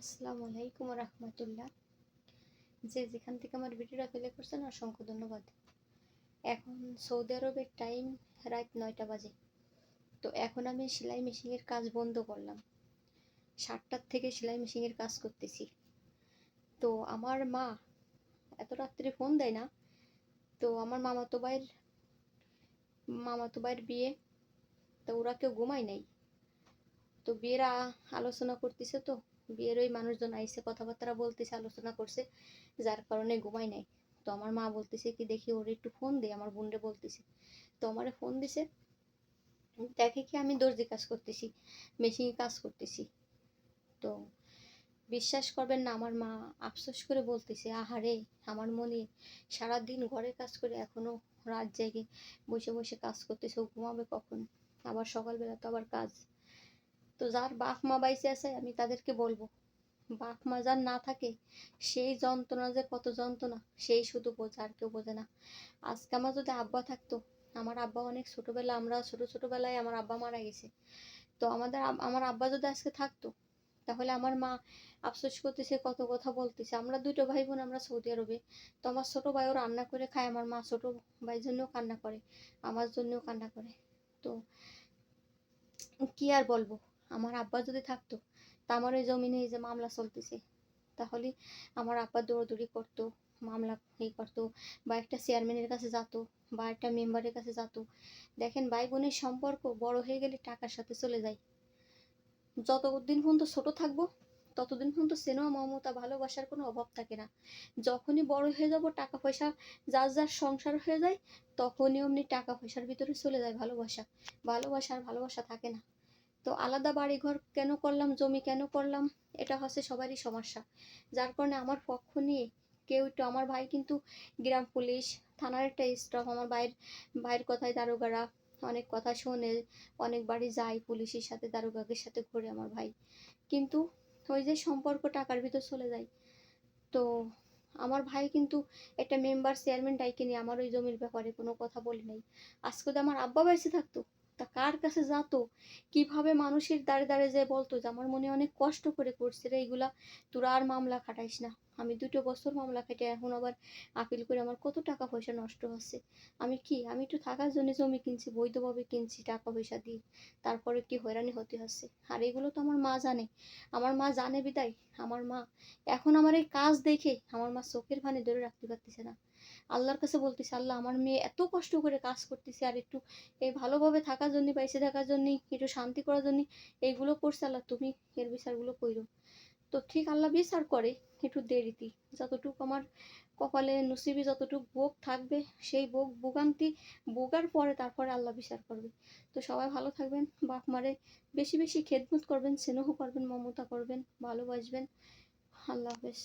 আসসালামু আলাইকুম রহমতুল্লাহ। যে যেখান থেকে আমার ভিডিওটা প্লে করছেন, অসংখ্য ধন্যবাদ। এখন সৌদি আরবের টাইম রাত নয়টা বাজে। তো এখন আমি সেলাই মেশিনের কাজ বন্ধ করলাম। সাতটার থেকে সেলাই মেশিনের কাজ করতেছি। তো আমার মা এত রাত্রে ফোন দেয় না। তো আমার মামাতো ভাইয়ের মামাতো ভাইয়ের বিয়ে, তো ওরা কেউ ঘুমায় নাই। তো বিয়ের আলোচনা করতেছে তো। বিয়ের ওই মানুষজন আইসে কথাবার্তা বলতেছে, আলোচনা করছে, যার কারণে ঘুমাই নাই। তো আমার মা বলতেছে কি, দেখি ওর একটু ফোন দে। আমার বোনরে বলতেছে। তো আমারে ফোন দিছে, দেখে কি আমি দর্জি কাজ করতেছি মেশিনে কাজ করতেছি। তো বিশ্বাস করবেন না, আমার মা আফসোস করে বলতেছে আহারে আমার মনে সারাদিন ঘরে কাজ করে এখনও রাত জেগে বসে বসে কাজ করতেছে ঘুমাবে কখন? আবার সকালবেলা তো আবার কাজ তো যার বাপ মা বাইসে আছে, আমি তাদেরকে বলব, বাপ মা যার না থাকে, সেই যন্ত্রণা যে কত যন্ত্রণা, সেই শুধু বোঝে, আর কেউ বোঝে না। আজকে আমার যদি আব্বা থাকতো, আমার আব্বা অনেক ছোটবেলা, আমরা ছোট ছোটবেলায় আমার আব্বা মারা গেছে। তো আমাদের আমার আব্বা যদি আজকে থাকতো, তাহলে আমার মা আফসোস করতেছে, কত কথা বলতেছে। আমরা দুটো ভাই বোন আমরা সৌদি আরবে। তো আমার ছোট ভাইও রান্না করে খায়, আমার মা ছোট ভাইয়ের জন্যও কান্না করে, আমার জন্যও কান্না করে। তো কি আর বলব? আমার আব্বা যদি থাকতো, তা আমার ওই জমিনে এই যে মামলা চলতেছে, তাহলে আমার আব্বা দৌড়দৌড়ি করতো, মামলা ই করতো, বা একটা চেয়ারম্যানের কাছে যেত, বা একটা মেম্বারের কাছে যেত। দেখেন ভাই বোনের সম্পর্ক বড় হয়ে গেলে টাকার সাথে চলে যায়। যতদিন পর্যন্ত ছোট থাকব, ততদিন পর্যন্ত স্নেহ, মমতা, ভালোবাসার কোনো অভাব থাকে না। যখনই বড় হয়ে যাব, টাকা পয়সা যার যার সংসার হয়ে যায়, তখনই অমনি টাকা পয়সার ভিতরে চলে যায় ভালোবাসা। ভালোবাসা আর ভালোবাসা থাকে না। তো আলাদা বাড়ি ঘর কেন করলাম, জমি কেন করলাম, এটা হচ্ছে সবারই সমস্যা। যার কারণে আমার পক্ষ নিয়ে কেউ একটু আমার ভাই কিন্তু গ্রাম পুলিশ, থানার একটা স্টাফ আমার ভাইয়ের ভাইয়ের কথায় দারোগারা, অনেক কথা শোনে, অনেক বাড়ি যায় পুলিশের সাথে, দারোগাদের সাথে ঘুরে আমার ভাই। কিন্তু ওই যে সম্পর্ক টাকার ভিতর চলে যায়। তো আমার ভাই কিন্তু একটা মেম্বার চেয়ারম্যান ডাইকে নিয়ে, আমার ওই জমির ব্যাপারে কোনো কথা বলে নাই। আজকে তো আমার আব্বা বেঁচে থাকতো। তা কার কাছে যেত? কীভাবে মানুষের দাঁড়ে দাঁড়ে যে বলতো? যে আমার মনে অনেক কষ্ট করে করছে রে এইগুলা তোরা আর মামলা খাটাইস না। আমি দুটো বছর মামলা খাটে এখন আবার আপিল করে আমার কত টাকা পয়সা নষ্ট হচ্ছে। আমি কি? আমি একটু থাকার জন্য জমি কিনছি, বৈধভাবে কিনছি টাকা পয়সা দিয়ে। তারপরে কি হয়রানি হতে হচ্ছে? আর এগুলো তো আমার মা জানে। আমার মা জানে বিদায়। আমার মা এখন আমার এই কাজ দেখে আমার মা চোখের ভানে ধরে রাখতে পারতেছে না। আল্লাহর কাছে বলতেছে, আল্লাহ, আমার মেয়ে এত কষ্ট করে কাজ করতেছে আর একটু এই ভালোভাবে থাকার জন্য বাইসে থাকার জন্য একটু শান্তি করার জন্য এইগুলো করছে, আল্লাহ, তুমি এর বিচারগুলো কইরো। তো ঠিক আল্লাহ বিচার করে একটু দেরিতে যতটুকু আমার কপালে নসিবে, যতটুকু ভোগ থাকবে, সেই ভোগ ভোগান্তি ভোগার পরে তারপরে আল্লাহ বিচার করবে। তো সবাই ভালো থাকবেন, বাপ মারে বেশি বেশি খেদমত করবেন, স্নেহ করবেন, মমতা করবেন, ভালোবাসবেন। আল্লাহ হাফেজ।